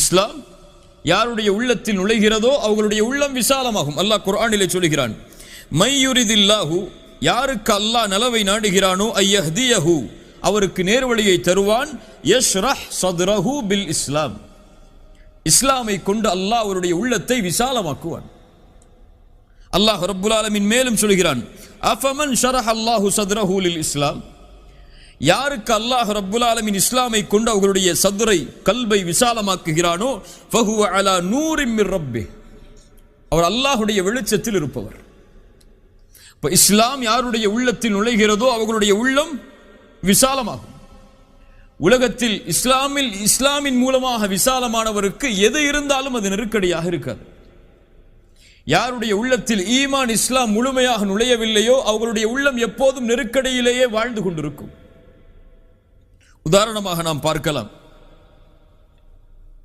இஸ்லாம் யாருடைய உள்ளத்தில் நுழைகிறதோ அவர்களுடைய உள்ளம் விசாலமாகும். அல்லாஹ் குரானிலே சொல்கிறான் மையுரிதில்லாஹு யாருக்கு அல்லாஹ் நலவை நாடுகிறானோ ஐயஹ்தியஹு அவருக்கு நேர்வழியை தருவான் யஷ்ரஹ் சத்ரஹு பில் இஸ்லாம் இஸ்லாமை கொண்டு அல்லாஹ் அவருடைய உள்ளத்தை விசாலமாக்குவான். அல்லாஹ் ரப்புல் ஆலமின் மேலும் சொல்கிறான் அஃபமன் ஷரஹ் அல்லாஹு சத்ரஹு லில் இஸ்லாம் யாருக்கு அல்லாஹ் ரப்புல் ஆலமின் இஸ்லாமை கொண்டு அவர்களுடைய சதுரை கல்வை விசாலமாக்குகிறானோ ஃபஹுவ அலா நூரிமிர் ரப்பே ரப்பி. அவர் அல்லாஹுடைய வெளிச்சத்தில் இருப்பவர். இப்போ இஸ்லாம் யாருடைய உள்ளத்தில் நுழைகிறதோ அவர்களுடைய உள்ளம் விசாலமாகும். உலகத்தில் இஸ்லாமில் இஸ்லாமின் மூலமாக விசாலமானவருக்கு எது இருந்தாலும் அது நெருக்கடியாக இருக்காது. யாருடைய உள்ளத்தில் ஈமான் இஸ்லாம் முழுமையாக நுழையவில்லையோ அவர்களுடைய உள்ளம் எப்போதும் நெருக்கடியிலேயே வாழ்ந்து கொண்டிருக்கும். உதாரணமாக நாம் பார்க்கலாம்.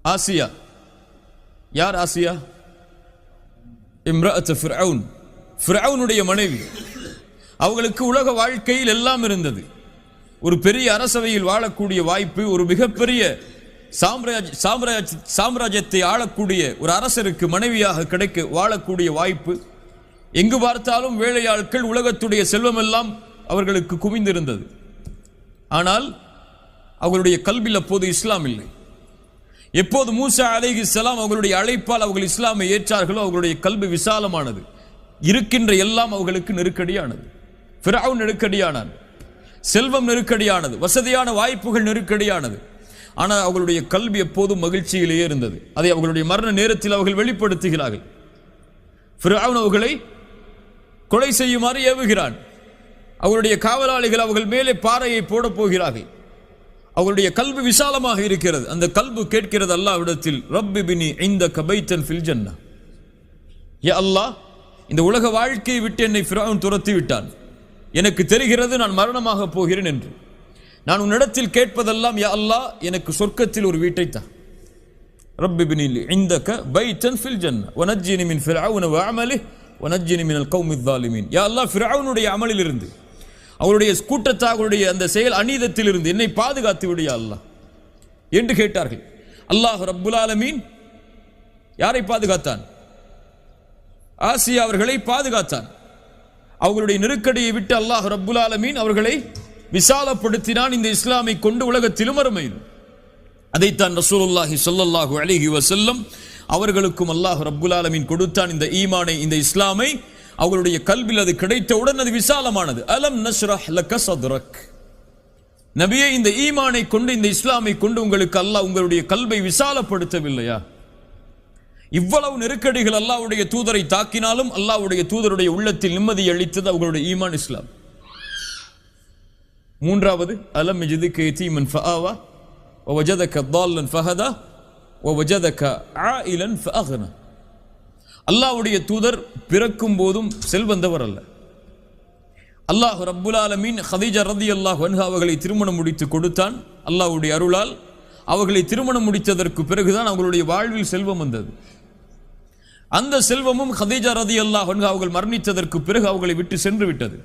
ஆசியா. யார் ஆசியா? இம்ரஅத் ஃபிர்அவுன் ஃபிர்அவுனுடைய மனைவி. அவர்களுக்கு உலக வாழ்க்கையில் எல்லாம் இருந்தது. ஒரு பெரிய அரசவையில் வாழக்கூடிய வாய்ப்பு ஒரு மிகப்பெரிய சாம்ராஜ் சாம்ராஜ் சாம்ராஜ்யத்தை ஆளக்கூடிய ஒரு அரசருக்கு மனைவியாக கிடைக்க வாழக்கூடிய வாய்ப்பு. எங்கு பார்த்தாலும் வேலையாட்கள் உலகத்துடைய செல்வமெல்லாம் அவர்களுக்கு குவிந்திருந்தது. ஆனால் அவர்களுடைய கல்வியில் அப்போது இஸ்லாம் இல்லை. எப்போது மூசா அலைகி இஸ்லாம் அவர்களுடைய அழைப்பால் அவர்கள் இஸ்லாமை ஏற்றார்களோ அவர்களுடைய கல்வி விசாலமானது. இருக்கின்ற எல்லாம் அவர்களுக்கு நெருக்கடியானது. ஃபிரௌன் நெருக்கடியானான் செல்வம் நெருக்கடியானது. வசதியான வாய்ப்புகள் நெருக்கடியானது. ஆனால் அவர்களுடைய கல்வி எப்போதும் மகிழ்ச்சியிலேயே இருந்தது. அதை அவர்களுடைய மரண நேரத்தில் அவர்கள் வெளிப்படுத்துகிறார்கள். ஃபிராவுன் அவர்களை கொலை செய்யுமாறு ஏவுகிறான். அவருடைய காவலாளிகள் அவர்கள் மேலே பாறையை போடப் போகிறார்கள். அவருடைய கல்வி விசாலமாக இருக்கிறது. அந்த கல்பு கேட்கிறது அல்லாவிடத்தில் ரப்பி பினி இந்த கபைத்தன் ஃபில் ஜன்னா யா அல்லாஹ் இந்த உலக வாழ்க்கையை விட்டு என்னை ஃபிரான் துரத்தி விட்டான். எனக்கு தெரிகிறது நான் மரணமாக போகிறேன் என்று. நான் உன்னிடத்தில் கேட்பதெல்லாம் யா அல்லாஹ் எனக்கு சொர்க்கத்தில் ஒரு வீட்டை தான் ரப்பி பினி இந்தக பைத்தன் ஃபில் ஜன்னா ஒனஜினி மின் ஃபிரௌன வாமலி வனஜ்ஜினி மினல் கௌமித் ஸாலிமீன். யா அல்லாஹ் ஃபிரௌனுடைய அமலிலிருந்து அவருடைய கூட்டத்தார்களுடைய அந்த செயல் அநீதத்தில் இருந்து என்னை பாதுகாத்து விடியா அல்லாஹ். என்று கேட்டார்கள். அல்லாஹ் ரப்புல் ஆலமீன் யாரை பாதுகாத்தான்? ஆசியா அவர்களை பாதுகாத்தான். அவர்களுடைய நெருக்கடியை விட்டு அல்லாஹ் ரப்புல் ஆலமீன் அவர்களை விசாலப்படுத்தினான். இந்த இஸ்லாமை கொண்டு உலகத்திலும் அருமையிலும் அதைத்தான் ரசூலுல்லாஹி சொல்லல்லாஹு அலிஹி வசல்லம் அவர்களுக்கும் அல்லாஹ் ரப்புல் ஆலமீன் கொடுத்தான். இந்த ஈமானை இந்த இஸ்லாமை அவருடைய கல்வில் அது கிடைத்தவுடன் அது விசாலமானது. அலம் நஸ்ரஹ் லக்க சதுரக். நபியே இந்த ஈமானை கொண்டு இந்த இஸ்லாமை கொண்டு உங்களுக்கு அல்லாஹ் உங்களுடைய கல்வை விசாலப்படுத்தவில்லையா? இவ்வளவு நெருக்கடிகள் அல்லாவுடைய தூதரை தாக்கினாலும் அல்லாவுடைய தூதருடைய உள்ளத்தில் நிம்மதி அளித்தது அவர்களுடைய ஈமான் இஸ்லாம். மூன்றாவது அலம் ஜிதுக்கு யத்தீமன் ஃபஹாவா ஒ வஜதக்க தால்லன் ஃபஹதா ஒ வஜதக்க ஆ இலன் ஃபஹனா அல்லாஹ்வுடைய தூதர் பிறக்கும் போதும் செல்வந்தவர் அல்ல. அல்லாஹ் ரப்புல் ஹதீஜா ரதி அல்லாஹ் அவர்களை திருமணம் முடித்து கொடுத்தான். அல்லாஹுடைய அருளால் அவர்களை திருமணம் முடித்ததற்கு பிறகுதான் அவர்களுடைய வாழ்வில் செல்வம் வந்தது. அந்த செல்வமும் ஹதீஜா ரதி அல்லாஹ் அவர்கள் மரணித்ததற்கு பிறகு அவர்களை விட்டு சென்று விட்டது.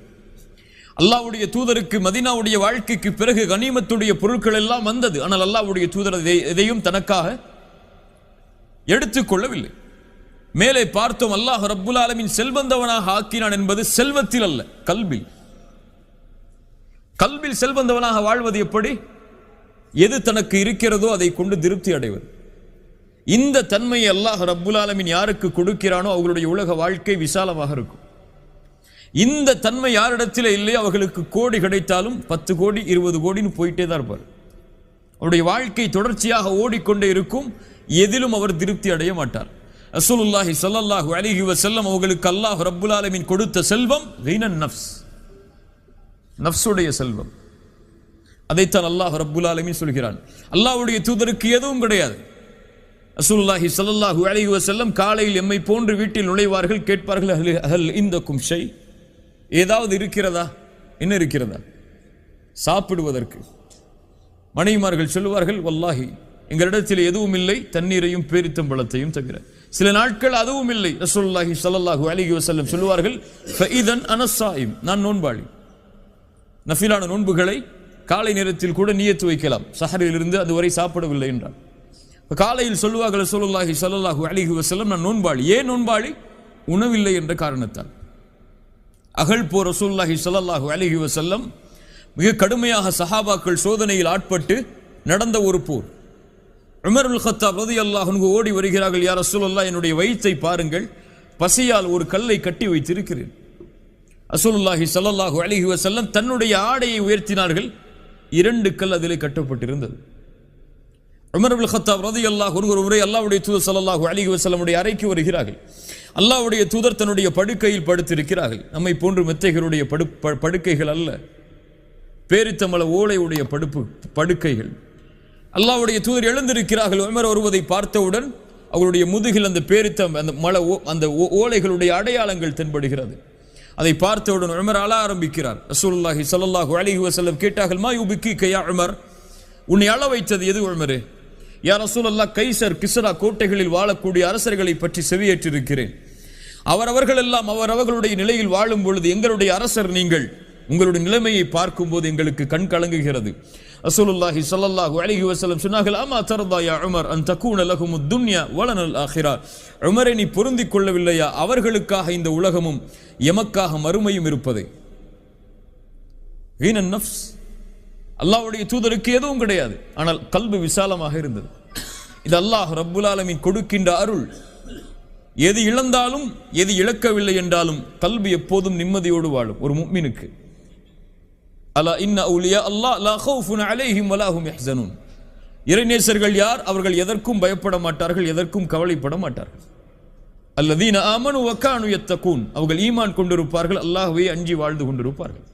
அல்லாவுடைய தூதருக்கு மதீனாவுடைய வாழ்க்கைக்கு பிறகு கனிமத்துடைய பொருட்கள் எல்லாம் வந்தது. ஆனால் அல்லாவுடைய தூதர் எதையும் தனக்காக எடுத்துக்கொள்ளவில்லை மேலே பார்த்தோம் அல்லாஹ் ரப்புல் ஆலமின் செல்வந்தவனாக ஆக்கினான் என்பது செல்வத்தில் அல்ல கல்வி கல்வில் செல்வந்தவனாக வாழ்வது எப்படி? எது தனக்கு இருக்கிறதோ அதை கொண்டு திருப்தி அடைவது. இந்த தன்மையை அல்லாஹ் ரப்புல் ஆலமின் யாருக்கு கொடுக்கிறானோ அவர்களுடைய உலக வாழ்க்கை விசாலமாக இருக்கும். இந்த தன்மை யாரிடத்தில் இல்லையோ அவர்களுக்கு கோடி கிடைத்தாலும் பத்து கோடி இருபது கோடின்னு போயிட்டே தான் இருப்பார். அவருடைய வாழ்க்கை தொடர்ச்சியாக ஓடிக்கொண்டே இருக்கும் எதிலும் அவர் திருப்தி அடைய மாட்டார். ரசூலுல்லாஹி ஸல்லல்லாஹு அலிஹி வசல்லம் அவர்களுக்கு அல்லாஹ் ரப்புல் ஆலமின் கொடுத்த செல்வம் ரீனன் நஃப்ஸ். நஃப்ஸுடைய செல்வம். அதைத்தான் அல்லாஹ் ரப்புல் ஆலமின் சொல்கிறான். அல்லாஹ்வுடைய தூதருக்கு எதுவும் கிடையாது. ரசூலுல்லாஹி சல்லாஹூ அலைஹி வசல்லம் காலையில் எம்மை போன்று வீட்டில் நுழைவார்கள் கேட்பார்கள் அஹல் இந்த கும்ஷை ஏதாவது இருக்கிறதா? என்ன இருக்கிறதா? சாப்பிடுவதற்கு. மனைவிமார்கள் சொல்லுவார்கள் வல்லாஹி எங்களிடத்தில் எதுவும் இல்லை தண்ணீரையும் பேரித்தம்பளத்தையும் தவிர. சில நாட்கள் அதுவும் இல்லை. ரசூல்லாஹி சல்லாஹு அலிஹி வசல்லம் சொல்லுவார்கள் ஃபஇதன் அனஸ்ஸாயிம் நான் நோன்பாளி. நஃபிலான நோன்புகளை காலை நேரத்தில் கூட நியத்து வைக்கலாம். சஹரிலிருந்து அதுவரை சாப்பிடவில்லை என்றார் காலையில் சொல்லுவார்கள் ரசூலுல்லாஹி சல்லாஹு அலிஹி வசல்லம் நான் நோன்பாளி. ஏன் நோன்பாளி? உணவில்லை என்ற காரணத்தால். அகழ் போர் ரசூல்லாஹி ஸல்லல்லாஹு அலிஹி வசல்லம் மிக கடுமையாக சஹாபாக்கள் சோதனையில் ஆட்பட்டு நடந்த ஒரு போர். உமருல் ஹத்தாப் ரதி அல்லாஹ் ஓடி வருகிறார்கள் யார் ரசூலுல்லாஹ் என்னுடைய வயிற்றை பாருங்கள் பசியால் ஒரு கல்லை கட்டி வைத்திருக்கிறேன். அசூலுல்லாஹி சல்லாஹூ அலிஹி வசல்லம் தன்னுடைய ஆடையை உயர்த்தினார்கள் இரண்டு கல் அதிலே கட்டப்பட்டிருந்தது. உமர் அபுல் ஹத்தாப் ரதி அல்லாஹ் ஒரு முறை அல்லாவுடைய தூதர் ஸல்லல்லாஹு அலிஹி வசல்லமுடைய அறைக்கு வருகிறார்கள். அல்லாவுடைய தூதர் தன்னுடைய படுக்கையில் படுத்திருக்கிறார்கள். நம்மை போன்று மெத்தைகளுடைய படு படுக்கைகள் அல்ல பேரித்தமல ஓலையுடைய படுப்பு படுக்கைகள். அல்லாவுடைய தூதர் எழுந்திருக்கிறார்கள். உமர் வருவதை பார்த்தவுடன் அவருடைய முதுகில் அந்த பேரித்தம் அந்த மல ஓ- அந்த ஓ- ஓலைகளுடைய அடையாளங்கள் தென்படுகிறது. அதை பார்த்தவுடன் உமர் அழ ஆரம்பிக்கிறார். ரசூலுல்லாஹி ஸல்லல்லாஹு அலிஹி வசல்லம் கேட்டார்கள் மா யுபிக்கிக கையா உமர்? உன்னை அழ வைத்தது எது உமரு? யார் ரசூலல்லா கைசர் கிசரா கோட்டைகளில் வாழக்கூடிய அரசர்களை பற்றி செவியேற்றிருக்கிறேன். அவரவர்கள் எல்லாம் அவரவர்களுடைய நிலையில் வாழும் பொழுது எங்களுடைய அரசர் நீங்கள் உங்களுடைய நிலைமையை பார்க்கும்போது எங்களுக்கு கண் கலங்குகிறது. ரசூலுல்லாஹி ஸல்லல்லாஹு அலைஹி வஸல்லம் சொன்னார்கள் ஆமா தரதா யா உமர் அன் தகூன லஹுமுத் துன்யா வலனல் ஆখিরা உமரை நீ பொருந்திக் கொள்ளவில்லையா? அவர்களுக்காக இந்த உலகமும் எமக்காக மறுமையும் இருப்பது. வீணன் நஃப்ஸ். அல்லாவுடைய தூதருக்கு எதுவும் கிடையாது. ஆனால் கல்வி விசாலமாக இருந்தது. இது அல்லாஹ் ரப்புல் கொடுக்கின்ற அருள். எது இழந்தாலும் எது இழக்கவில்லை என்றாலும் கல்வி எப்போதும் நிம்மதியோடு வாழும் ஒரு முக்மினுக்கு. அலா இன்ன அவுலியா அல்லா லா ஹவுஃபுன் அலேஹிம் வலாஹும் எஹ்சனூன் இறைநேசர்கள் யார்? அவர்கள் எதற்கும் பயப்பட மாட்டார்கள் எதற்கும் கவலைப்பட மாட்டார்கள். அல்லதீன ஆமனு வக்கானு யத்தகூன். அவர்கள் ஈமான் கொண்டிருப்பார்கள் அல்லாஹ்வை அஞ்சி வாழ்ந்து கொண்டிருப்பார்கள்.